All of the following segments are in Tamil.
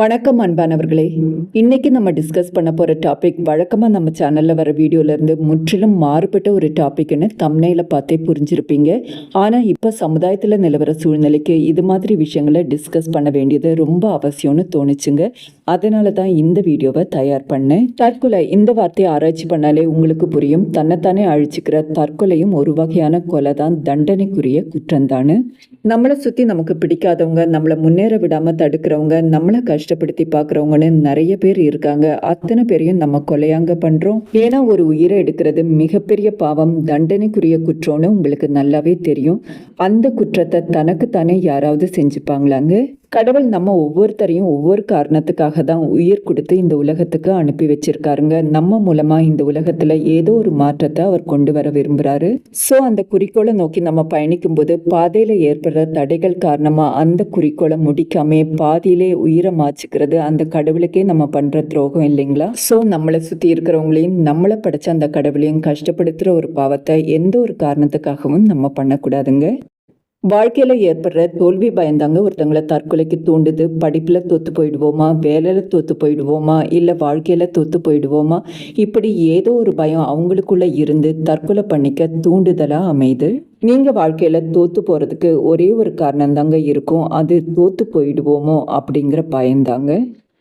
வணக்கம் அன்பானவர்களே. இன்னைக்கு நம்ம டிஸ்கஸ் பண்ண போகிற டாபிக் வழக்கமாக நம்ம சேனலில் வர வீடியோலேருந்து முற்றிலும் மாறுபட்ட ஒரு டாபிக்னு தம்னையில் பார்த்தே புரிஞ்சிருப்பீங்க. ஆனால் இப்போ சமுதாயத்தில் நிலவர சூழ்நிலைக்கு இது மாதிரி விஷயங்களை டிஸ்கஸ் பண்ண வேண்டியது ரொம்ப அவசியம்னு தோணுச்சுங்க. அதனால தான் இந்த வீடியோவை தயார் பண்ணேன். தற்கொலை இந்த வார்த்தையை ஆராய்ச்சி பண்ணாலே உங்களுக்கு புரியும். தன்னைத்தானே அழிச்சிக்கிற தற்கொலையும் ஒரு வகையான கொலை தான் தண்டனைக்குரிய குற்றம்தான்னு. நம்மளை சுற்றி நமக்கு பிடிக்காதவங்க நம்மளை முன்னேற விடாமல் தடுக்கிறவங்க நம்மளை கஷ்டப்படுத்தி பார்க்குறவங்கன்னு நிறைய பேர் இருக்காங்க. அத்தனை பேரையும் நம்ம கொலையாங்க பண்ணுறோம் ஏன்னா ஒரு உயிரை எடுக்கிறது மிகப்பெரிய பாவம் தண்டனைக்குரிய குற்றம்னு உங்களுக்கு நல்லாவே தெரியும். அந்த குற்றத்தை தனக்கு தானே யாராவது செஞ்சுப்பாங்களாங்க? கடவுள் நம்ம ஒவ்வொருத்தரையும் ஒவ்வொரு காரணத்துக்காக தான் உயிர் கொடுத்து இந்த உலகத்துக்கு அனுப்பி வச்சிருக்காருங்க. நம்ம மூலமா இந்த உலகத்துல ஏதோ ஒரு மாற்றத்தை அவர் கொண்டு வர விரும்புறாரு. ஸோ அந்த குறிக்கோளை நோக்கி நம்ம பயணிக்கும் போது பாதையில ஏற்படுற தடைகள் காரணமா அந்த குறிக்கோளை முடிக்காம பாதியிலே உயிரை மாச்சுக்கிறது அந்த கடவுளுக்கே நம்ம பண்ற துரோகம் இல்லைங்களா? ஸோ நம்மளை சுத்தி இருக்கிறவங்களையும் நம்மளை படைச்ச அந்த கடவுளையும் கஷ்டப்படுத்துற ஒரு பாவத்தை எந்த ஒரு காரணத்துக்காகவும் நம்ம பண்ணக்கூடாதுங்க. வாழ்க்கையில் ஏற்படுற தோல்வி பயந்தாங்க. ஒருத்தங்களை தற்கொலைக்கு தூண்டுது படிப்பில் தோற்று போயிடுவோமா வேலையில் தோற்று போயிடுவோமா இல்லை வாழ்க்கையில் தோற்று போயிடுவோமா? இப்படி ஏதோ ஒரு பயம் அவங்களுக்குள்ளே இருந்து தற்கொலை பண்ணிக்க தூண்டுதலாக அமையுது நீங்கள் வாழ்க்கையில் தோற்று போகிறதுக்கு ஒரே ஒரு காரணம் தாங்க இருக்கும். அது தோற்று போயிடுவோமோ அப்படிங்கிற பயந்தாங்க.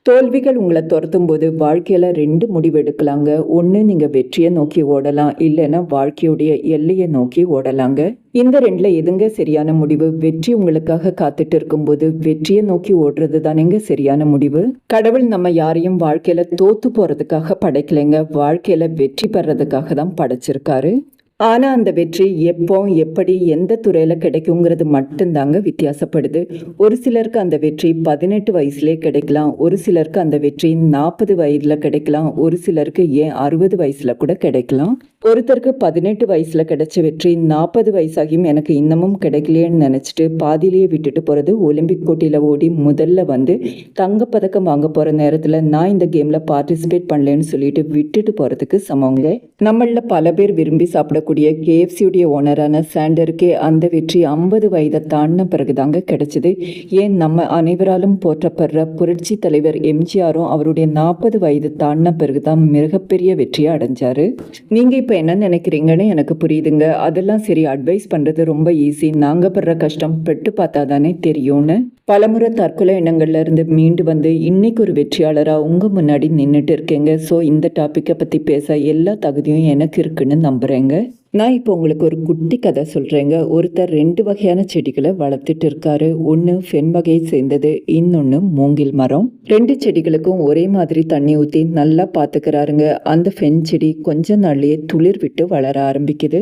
தோல்விகள் உங்களை துரத்தும் போது வாழ்க்கையில் ரெண்டு முடிவு எடுக்கலாங்க. ஒன்று நீங்கள் வெற்றியை நோக்கி ஓடலாம். இல்லைன்னா வாழ்க்கையுடைய எல்லையை நோக்கி ஓடலாங்க. இந்த ரெண்டில் எதுங்க சரியான முடிவு? வெற்றி உங்களுக்காக காத்துட்டு இருக்கும்போது வெற்றியை நோக்கி ஓடுறது தானேங்க சரியான முடிவு? கடவுள் நம்ம யாரையும் வாழ்க்கையில் தோத்து போகிறதுக்காக படைக்கலைங்க. வாழ்க்கையில் வெற்றி பெறதுக்காக தான் படைச்சிருக்காரு. ஆனால் அந்த வெற்றி எப்போ எப்படி எந்த துறையில் கிடைக்குங்கிறது மட்டும்தாங்க வித்தியாசப்படுது. ஒரு சிலருக்கு அந்த வெற்றி பதினெட்டு வயசுலேயே கிடைக்கலாம் ஒரு சிலருக்கு அந்த வெற்றி நாற்பது வயதில் கிடைக்கலாம் ஒரு சிலருக்கு ஏன் அறுபது வயசில் கூட கிடைக்கலாம். ஒருத்தருக்கு பதினெட்டு வயசுல கிடைச்ச வெற்றி நாற்பது வயசாகியும் எனக்கு இன்னமும் கிடைக்கலையேன்னு நினைச்சிட்டு பாதியிலேயே விட்டுட்டு போறது ஒலிம்பிக் போட்டியில ஓடி முதல்ல வந்து தங்கப்பதக்கம் வாங்க போற நேரத்துல நான் இந்த கேம்ல பார்ட்டிசிபேட் பண்ணலன்னு சொல்லிட்டு விட்டுட்டு போறதுக்கு சமவங்க நம்மள பல பேர் விரும்பி சாப்பிடக்கூடிய கேஎஃப்சியுடைய ஓனரான சாண்டருக்கே அந்த வெற்றி ஐம்பது வயதை தாண்டின பிறகுதாங்க கிடைச்சது. ஏன் நம்ம அனைவராலும் போற்றப்படுற புரட்சி தலைவர் எம்ஜிஆரும் அவருடைய நாற்பது வயது தாண்டின பிறகுதான் மிகப்பெரிய வெற்றியை அடைஞ்சாரு. நீங்க இப்போ என்ன நினைக்கிறீங்கன்னு எனக்கு புரியுதுங்க. அதெல்லாம் சரி அட்வைஸ் பண்ணுறது ரொம்ப ஈஸி நாங்கள் படுற கஷ்டம் பெட்டு பார்த்தா தானே தெரியும்னு. பலமுறை தற்கொலை எண்ணங்கள்லேருந்து மீண்டு வந்து இன்னைக்கு ஒரு வெற்றியாளராக உங்கள் முன்னாடி நின்றுட்டு இருக்கேங்க. ஸோ இந்த டாப்பிக்கை பற்றி பேச எல்லா தகுதியும் எனக்கு இருக்குன்னு நம்புகிறேங்க நான் இப்போ உங்களுக்கு ஒரு குட்டி கதை சொல்கிறேங்க ஒருத்தர் ரெண்டு வகையான செடிகளை வளர்த்துட்டு இருக்காரு. ஒன்று ஃபென் வகையை சேர்ந்தது இன்னொன்று மூங்கில் மரம். ரெண்டு செடிகளுக்கும் ஒரே மாதிரி தண்ணி ஊற்றி நல்லா பார்த்துக்கிறாருங்க அந்த ஃபென் செடி கொஞ்ச நாள்லேயே துளிர் விட்டு வளர ஆரம்பிக்குது.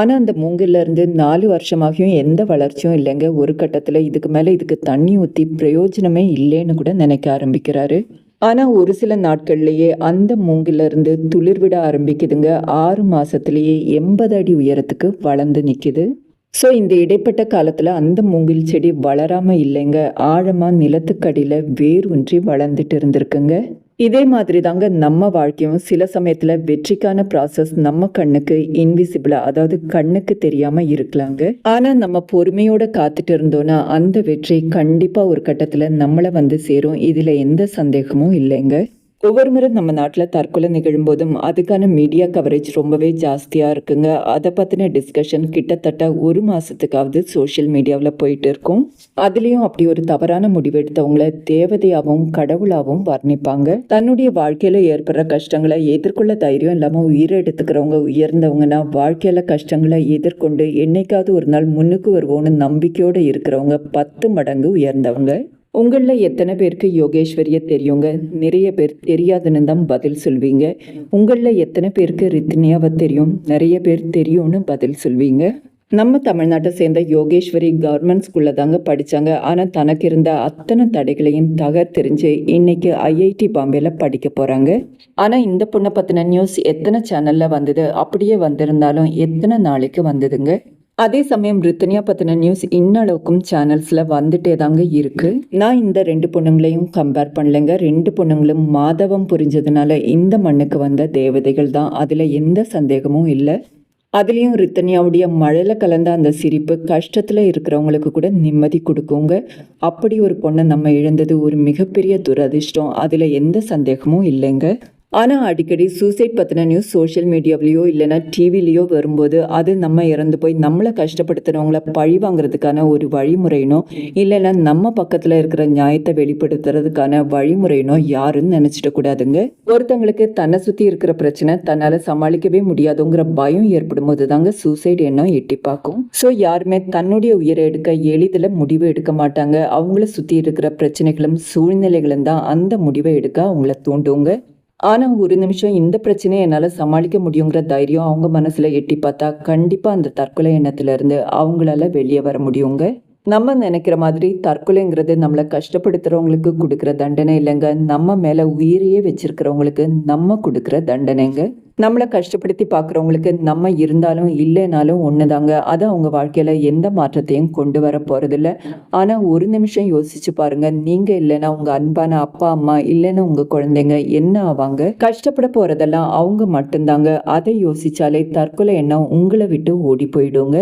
ஆனால் அந்த மூங்கிலேருந்து நாலு வருஷமாகியும் எந்த வளர்ச்சியும் இல்லைங்க. ஒரு கட்டத்தில் இதுக்கு மேலே இதுக்கு தண்ணி ஊற்றி பிரயோஜனமே இல்லைன்னு கூட நினைக்க ஆரம்பிக்கிறாரு. ஆனால் ஒரு சில நாட்கள்லேயே அந்த மூங்கிலிருந்து துளிர் விட ஆரம்பிக்குதுங்க. ஆறு மாதத்துலேயே எண்பது அடி உயரத்துக்கு வளர்ந்து நிற்கிது ஸோ இந்த இடைப்பட்ட காலத்தில் அந்த மூங்கில் செடி வளராமல் இல்லைங்க. ஆழமாக நிலத்துக்கடியில் வேர் ஒன்றி வளர்ந்துட்டு இருந்திருக்குங்க. இதே மாதிரி தாங்க நம்ம வாழ்க்கையும் சில சமயத்தில் வெற்றிக்கான ப்ராசஸ் நம்ம கண்ணுக்கு இன்விசிபிளாக அதாவது கண்ணுக்கு தெரியாமல் இருக்கலாங்க. ஆனால் நம்ம பொறுமையோட காத்துட்டு இருந்தோன்னா அந்த வெற்றி கண்டிப்பாக ஒரு கட்டத்தில் நம்மளை வந்து சேரும். இதில் எந்த சந்தேகமும் இல்லைங்க. ஒவ்வொரு முறை நம்ம நாட்டில் தற்கொலை நிகழும்போதும் அதுக்கான மீடியா கவரேஜ் ரொம்பவே ஜாஸ்தியாக இருக்குங்க. அதை பற்றின டிஸ்கஷன் கிட்டத்தட்ட ஒரு மாதத்துக்காவது சோஷியல் மீடியாவில் போயிட்டு இருக்கும். அதுலேயும் அப்படி ஒரு தவறான முடிவு எடுத்தவங்கள தேவதையாகவும் கடவுளாகவும் வர்ணிப்பாங்க. தன்னுடைய வாழ்க்கையில் ஏற்படுற கஷ்டங்களை எதிர்கொள்ள தைரியம் இல்லாமல் உயிரை எடுத்துக்கிறவங்க உயர்ந்தவங்கன்னா வாழ்க்கையில் கஷ்டங்களை எதிர்கொண்டு என்னைக்காவது ஒரு நாள் முன்னுக்கு வருவோன்னு நம்பிக்கையோடு இருக்கிறவங்க பத்து மடங்கு உயர்ந்தவங்க. உங்களில் எத்தனை பேருக்கு யோகேஸ்வரிய தெரியுங்க? நிறைய பேர் தெரியாதுன்னு தான் பதில் சொல்வீங்க. உங்களில் எத்தனை பேருக்கு ரித்னியாவை தெரியும்? நிறைய பேர் தெரியும்னு பதில் சொல்வீங்க. நம்ம தமிழ்நாட்டை சேர்ந்த யோகேஸ்வரி கவர்மெண்ட் ஸ்கூலில் தாங்க படித்தாங்க ஆனால் தனக்கு இருந்த அத்தனை தடைகளையும் தகர் தெரிஞ்சு இன்னைக்கு ஐஐடி பாம்பேல படிக்க போகிறாங்க ஆனால் இந்த பொண்ணை பற்றின நியூஸ் எத்தனை சேனலில் வந்தது? அப்படியே வந்திருந்தாலும் எத்தனை நாளைக்கு வந்ததுங்க? அதே சமயம் ரித்தனியா பற்றின நியூஸ் இன்னளவுக்கும் சேனல்ஸில் வந்துட்டே தாங்க இருக்குது நான் இந்த ரெண்டு பொண்ணுங்களையும் கம்பேர் பண்ணலைங்க. ரெண்டு பொண்ணுங்களும் மாதவம் புரிஞ்சதுனால இந்த மண்ணுக்கு வந்த தேவதைகள் தான். அதில் எந்த சந்தேகமும் இல்லை. அதுலேயும் ரித்தனியாவுடைய மழையில் கலந்த அந்த சிரிப்பு கஷ்டத்தில் இருக்கிறவங்களுக்கு கூட நிம்மதி கொடுக்குங்க. அப்படி ஒரு பொண்ணை நம்ம இழந்தது ஒரு மிகப்பெரிய துரதிர்ஷ்டம். அதில் எந்த சந்தேகமும் இல்லைங்க. ஆனால் அடிக்கடி சூசைட் பற்றின நியூஸ் சோஷியல் மீடியாவிலையோ இல்லைன்னா டிவிலேயோ வரும்போது அது நம்ம இறந்து போய் நம்மளை கஷ்டப்படுத்துகிறவங்கள பழி வாங்குறதுக்கான ஒரு வழிமுறையினோ இல்லைன்னா நம்ம பக்கத்தில் இருக்கிற நியாயத்தை வெளிப்படுத்துறதுக்கான வழிமுறையினோ யாருன்னு நினச்சிடக்கூடாதுங்க ஒருத்தங்களுக்கு தன்னை சுற்றி இருக்கிற பிரச்சனை தன்னால் சமாளிக்கவே முடியாதுங்கிற பயம் ஏற்படும் போது தாங்க சூசைட் எண்ணம் எட்டி பார்க்கும். ஸோ யாருமே தன்னுடைய உயிரை எடுக்க எளிதில் முடிவு எடுக்க மாட்டாங்க. அவங்கள சுற்றி இருக்கிற பிரச்சனைகளும் சூழ்நிலைகளும் தான் அந்த முடிவை எடுக்க அவங்கள தூண்டுங்க. ஆனால் ஒரு நிமிஷம் இந்த பிரச்சனையை என்னால் சமாளிக்க முடியுங்கிற தைரியம் அவங்க மனசில் எட்டி பார்த்தா கண்டிப்பாக அந்த தற்கொலை எண்ணத்துலேருந்து அவங்களால வெளியே வர முடியுங்க. நம்ம நினைக்கிற மாதிரி தற்கொலைங்கிறது நம்மளை கஷ்டப்படுத்துகிறவங்களுக்கு கொடுக்குற தண்டனை இல்லைங்க. நம்ம மேலே உயிரையே வச்சிருக்கிறவங்களுக்கு நம்ம கொடுக்குற தண்டனைங்க. நம்மளை கஷ்டப்படுத்தி பார்க்குறவங்களுக்கு நம்ம இருந்தாலும் இல்லைனாலும் ஒன்று தாங்க அது அவங்க வாழ்க்கையில் எந்த மாற்றத்தையும் கொண்டு வர போகிறதில்ல ஆனால் ஒரு நிமிஷம் யோசிச்சு பாருங்க. நீங்கள் இல்லைன்னா உங்கள் அன்பான அப்பா அம்மா இல்லைன்னா உங்கள் குழந்தைங்க என்ன ஆவாங்க? கஷ்டப்பட போகிறதெல்லாம் அவங்க மட்டும்தாங்க. அதை யோசிச்சாலே தற்கொலை எண்ணம் உங்களை விட்டு ஓடி போயிடுங்க.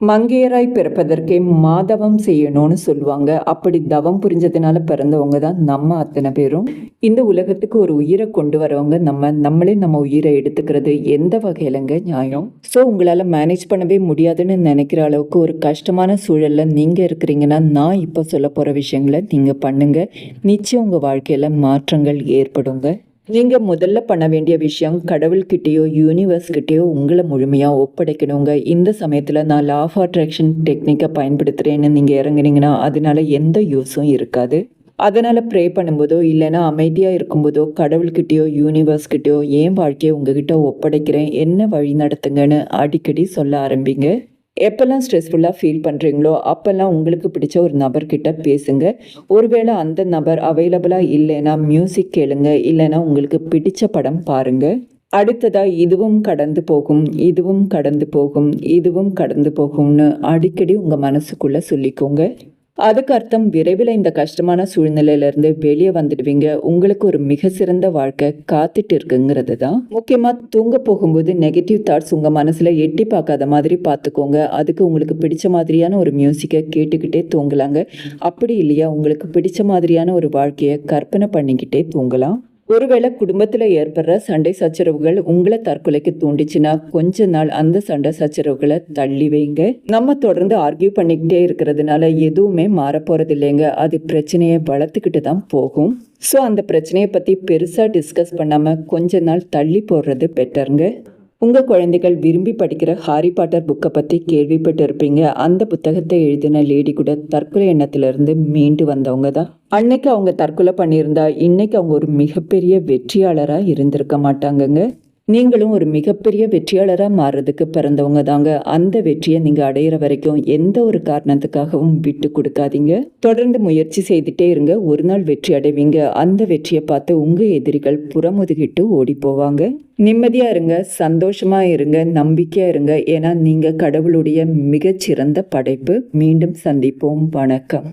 மங்கையராய் பிறப்பதற்கே மாதவம் செய்யணும்னு சொல்லுவாங்க. அப்படி தவம் புரிஞ்சதுனால பிறந்தவங்க தான் நம்ம அத்தனை பேரும். இந்த உலகத்துக்கு ஒரு உயிரை கொண்டு வரவங்க நம்ம நம்மளே நம்ம உயிரை எடுத்துக்கிறது எந்த வகையிலங்க நியாயம்? ஸோ உங்களால் மேனேஜ் பண்ணவே முடியாதுன்னு நினைக்கிற அளவுக்கு ஒரு கஷ்டமான சூழலில் நீங்கள் இருக்கிறீங்கன்னா நான் இப்போ சொல்ல போகிற விஷயங்களை நீங்கள் பண்ணுங்கள் நிச்சயம் உங்கள் வாழ்க்கையில் மாற்றங்கள் ஏற்படுங்க. நீங்கள் முதல்ல பண்ண வேண்டிய விஷயம் கடவுள்கிட்டேயோ யூனிவர்ஸ்கிட்டேயோ உங்களை முழுமையாக ஒப்படைக்கணுங்க. இந்த சமயத்தில் நான் லா ஆஃப் அட்ராக்ஷன் டெக்னிக்கை பயன்படுத்துகிறேன்னு நீங்கள் இறங்குனீங்கன்னா அதனால எந்த யூஸும் இருக்காது. அதனால் ப்ரே பண்ணும்போதோ இல்லைன்னா அமைதியாக இருக்கும்போதோ கடவுள்கிட்டயோ யூனிவர்ஸ்கிட்டயோ ஏன் வாழ்க்கையை உங்ககிட்ட ஒப்படைக்கிறேன் என்ன வழி நடத்துங்கன்னு அடிக்கடி சொல்ல ஆரம்பிங்க. எப்போல்லாம் ஸ்ட்ரெஸ்ஃபுல்லாக ஃபீல் பண்ணுறீங்களோ அப்போல்லாம் உங்களுக்கு பிடிச்ச ஒரு நபர்கிட்ட பேசுங்க. ஒருவேளை அந்த நபர் அவைலபிளாக இல்லைன்னா மியூசிக் கேளுங்க. இல்லைன்னா உங்களுக்கு பிடிச்ச படம் பாருங்கள் அடுத்ததாக இதுவும் கடந்து போகும் இதுவும் கடந்து போகும் இதுவும் கடந்து போகும்னு அடிக்கடி உங்கள் மனசுக்குள்ளே சொல்லிக்கோங்க. அதுக்கு அர்த்தம் விரைவில் இந்த கஷ்டமான சூழ்நிலையிலேருந்து வெளியே வந்துடுவீங்க. உங்களுக்கு ஒரு மிக சிறந்த வாழ்க்கை காத்துட்டு இருக்குங்கிறது தான். முக்கியமாக தூங்க போகும்போது நெகட்டிவ் தாட்ஸ் உங்கள் மனசில் எட்டி பார்க்காத மாதிரி பார்த்துக்கோங்க. அதுக்கு உங்களுக்கு பிடிச்ச மாதிரியான ஒரு மியூசிக்கை கேட்டுக்கிட்டே தூங்கலாங்க. அப்படி இல்லையா? உங்களுக்கு பிடிச்ச மாதிரியான ஒரு வாழ்க்கையை கற்பனை பண்ணிக்கிட்டே தூங்கலாம். ஒருவேளை குடும்பத்தில் ஏற்படுற சண்டை சச்சரவுகள் உங்களை தற்கொலைக்கு தூண்டிச்சுன்னா கொஞ்ச நாள் அந்த சண்டை சச்சரவுகளை தள்ளி வைங்க. நம்ம தொடர்ந்து ஆர்கியூ பண்ணிக்கிட்டே இருக்கிறதுனால எதுவுமே மாறப்போறது இல்லைங்க அது பிரச்சனையை வளர்த்துக்கிட்டு தான் போகும். ஸோ அந்த பிரச்சனையை பற்றி பெருசாக டிஸ்கஸ் பண்ணாமல் கொஞ்ச நாள் தள்ளி போடுறது பெட்டருங்க உங்கள் குழந்தைகள் விரும்பி படிக்கிற ஹாரி பாட்டர் புக்கை பற்றி கேள்விப்பட்டு இருப்பீங்க அந்த புத்தகத்தை எழுதின லேடி கூட தற்கொலை எண்ணத்திலிருந்து மீண்டு வந்தவங்க தான். அன்னைக்கு அவங்க தற்கொலை பண்ணியிருந்தா இன்னைக்கு அவங்க ஒரு மிகப்பெரிய வெற்றியாளராக இருந்திருக்க மாட்டாங்கங்க. நீங்களும் ஒரு மிகப்பெரிய வெற்றியாளராக மாறுறதுக்கு பிறந்தவங்க தாங்க. அந்த வெற்றியை நீங்கள் அடையிற வரைக்கும் எந்த ஒரு காரணத்துக்காகவும் விட்டு கொடுக்காதீங்க. தொடர்ந்து முயற்சி செய்துட்டே இருங்க. ஒரு நாள் வெற்றி அடைவீங்க. அந்த வெற்றியை பார்த்து உங்கள் எதிரிகள் புறமுதுகிட்டு ஓடி போவாங்க. நிம்மதியாக இருங்க. சந்தோஷமாக இருங்க. நம்பிக்கையாக இருங்க. ஏன்னா நீங்கள் கடவுளுடைய மிகச்சிறந்த படைப்பு. மீண்டும் சந்திப்போம். வணக்கம்.